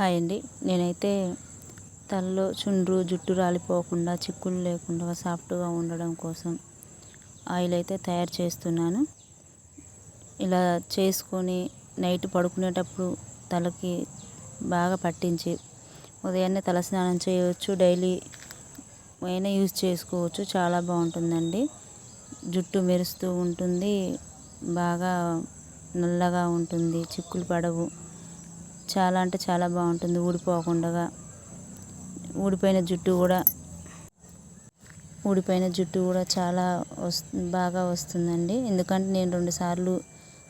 Hi అండి నేనైతే తలలో చుండ్రు జుట్టు రాలిపోకుండా చిక్కులు లేకుండా సాఫ్ట్గా ఉండడం కోసం ఆయిల్ అయితే తయారు చేస్తున్నాను. ఇలా చేసుకొని నైట్ పడుకునేటప్పుడు తలకి బాగా పట్టించి ఉదయాన్నే తలస్నానం చేయవచ్చు డైలీ అయినా యూజ్ చేసుకోవచ్చు. చాలా బాగుంటుందండి. జుట్టు మెరుస్తూ ఉంటుంది బాగా నల్లగా ఉంటుంది చిక్కులు పడవు. చాలా అంటే చాలా బాగుంటుంది ఊడిపోకుండా. ఊడిపోయిన జుట్టు కూడా ఊడిపోయిన జుట్టు కూడా చాలా వస్తు బాగా వస్తుందండి. ఎందుకంటే నేను రెండు సార్లు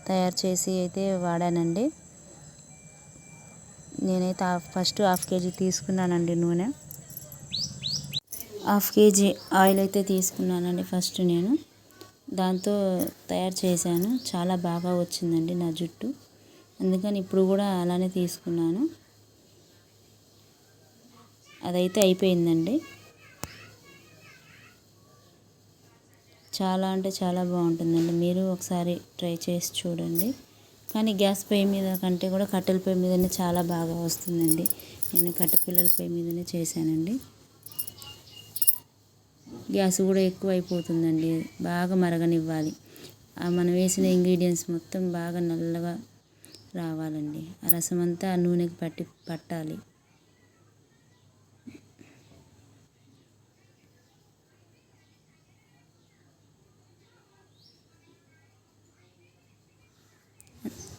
తయారు చేసి అయితే వాడానండి. నేనైతే హాఫ్ ఫస్ట్ హాఫ్ కేజీ తీసుకున్నానండి నూనె. హాఫ్ కేజీ ఆయిల్ అయితే తీసుకున్నానండి ఫస్ట్ నేను. దాంతో తయారు చేశాను. చాలా బాగా వచ్చిందండి నా జుట్టు. అందుకని ఇప్పుడు కూడా అలానే తీసుకున్నాను. అదైతే అయిపోయిందండి. చాలా అంటే చాలా బాగుంటుందండి. మీరు ఒకసారి ట్రై చేసి చూడండి. కానీ గ్యాస్ పొయ్యి మీద కంటే కూడా కట్టెల పొయ్యి మీదనే చాలా బాగా వస్తుందండి. నేను కట్టెపిల్లల పొయ్యి మీదనే చేశానండి. గ్యాస్ కూడా ఎక్కువ అయిపోతుందండి బాగా మరగనివ్వాలి. మనం వేసిన ఇంగ్రీడియంట్స్ మొత్తం బాగా నల్లగా రావాలండి. ఆ రసం అంతా ఆ నూనెకి పట్టి పట్టాలి.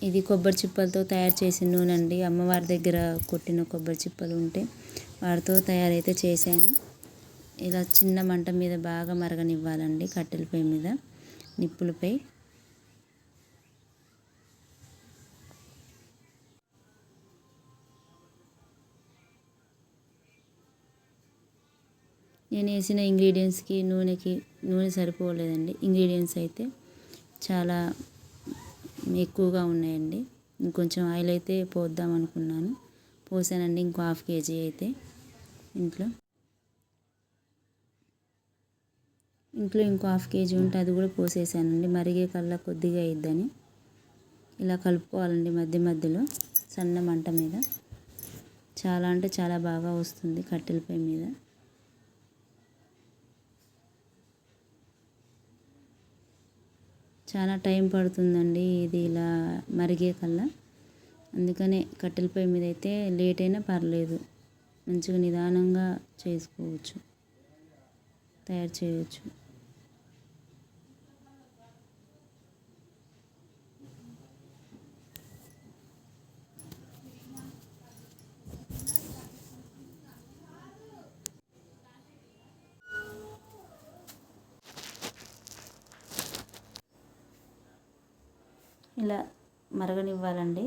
ఇది కొబ్బరి చిప్పలతో తయారు చేసిన నూనె అండి. అమ్మవారి దగ్గర కొట్టిన కొబ్బరి చిప్పలు ఉంటే వాటితో తయారైతే చేశాను. ఇలా చిన్న మంట మీద బాగా మరగనివ్వాలండి కట్టెల మీద నిప్పులపై నేను వేసిన ఇంగ్రీడియంట్స్కి నూనెకి నూనె సరిపోలేదండి. ఇంగ్రీడియంట్స్ అయితే చాలా ఎక్కువగా ఉన్నాయండి. ఇంకొంచెం ఆయిల్ అయితే పోద్దాం అనుకున్నాను. పోసానండి ఇంకో హాఫ్ కేజీ అయితే ఇంట్లో. ఇంట్లో ఇంకో హాఫ్ కేజీ ఉంటే అది కూడా పోసేసానండి. మరిగే కల్లా కొద్దిగా అయిద్దని. ఇలా కలుపుకోవాలండి మధ్య మధ్యలో సన్న మంట మీద. చాలా అంటే చాలా బాగా వస్తుంది కట్టెల పొయ్యి మీద. చాలా టైం పడుతుందండి ఇది ఇలా మరిగే కల్లా. అందుకనే కట్టెల పొయ్యి మీద అయితే లేట్ అయినా పర్లేదు. మంచిగా నిదానంగా చేసుకోవచ్చు. తయారు చేయవచ్చు ఇలా మరగనివ్వాలండి.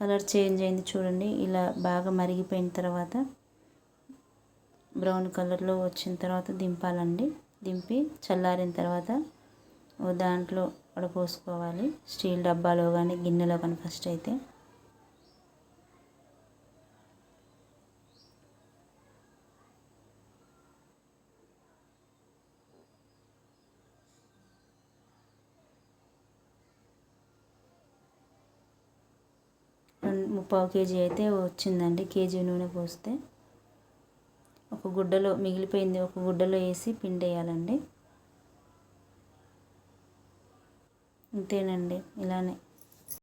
కలర్ చేంజ్ అయింది చూడండి. ఇలా బాగా మరిగిపోయిన తర్వాత బ్రౌన్ కలర్లో వచ్చిన తర్వాత దింపాలండి. దింపి చల్లారిన తర్వాత దాంట్లో వడపోసుకోవాలి స్టీల్ డబ్బాలో కానీ గిన్నెలో కానీ ఫస్ట్ అయితే. ముప్పావు కేజీ అయితే వచ్చిందండి. కేజీ నూనె పోస్తే. ఒక గుడ్డలో మిగిలిపోయింది ఒక గుడ్డలో వేసి పిండి వేయాలండి అంతేనండి ఇలానే.